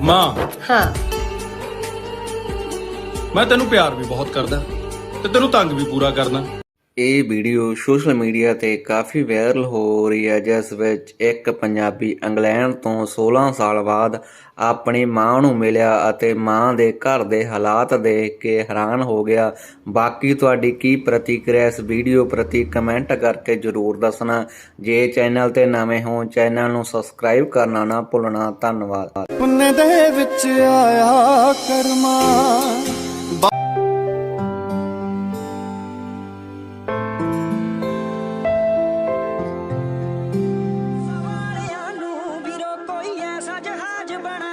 ਮਾਂ। ਹਾਂ। ਮੈਂ ਤੈਨੂੰ ਪਿਆਰ ਵੀ ਬਹੁਤ ਕਰਦਾ ਤੇ ਤੈਨੂੰ ਤੰਗ ਵੀ ਪੂਰਾ ਕਰਨਾ ਇਹ ਵੀਡੀਓ ਸੋਸ਼ਲ ਮੀਡੀਆ ਤੇ ਕਾਫੀ ਵਾਇਰਲ ਹੋ ਰਹੀ ਹੈ, ਜਿਸ ਵਿੱਚ ਇੱਕ ਪੰਜਾਬੀ ਇੰਗਲੈਂਡ ਤੋਂ 16 ਸਾਲ ਬਾਅਦ ਆਪਣੀ ਮਾਂ ਨੂੰ ਮਿਲਿਆ ਅਤੇ ਮਾਂ ਦੇ ਘਰ ਦੇ ਹਾਲਾਤ ਦੇਖ ਕੇ ਹੈਰਾਨ ਹੋ ਗਿਆ। ਬਾਕੀ ਤੁਹਾਡੀ ਕੀ ਪ੍ਰਤੀਕਿਰਿਆ ਇਸ ਵੀਡੀਓ ਪ੍ਰਤੀ ਕਮੈਂਟ ਕਰਕੇ ਜਰੂਰ ਦੱਸਣਾ। ਜੇ ਚੈਨਲ ਤੇ ਨਵੇਂ ਹੋ, ਚੈਨਲ ਨੂੰ ਸਬਸਕ੍ਰਾਈਬ ਕਰਨਾ ਨਾ ਭੁੱਲਣਾ। ਧੰਨਵਾਦ। ਪੁੰਨ ਦੇ ਵਿੱਚ ਆਇਆ ਕਰਮਾ। बना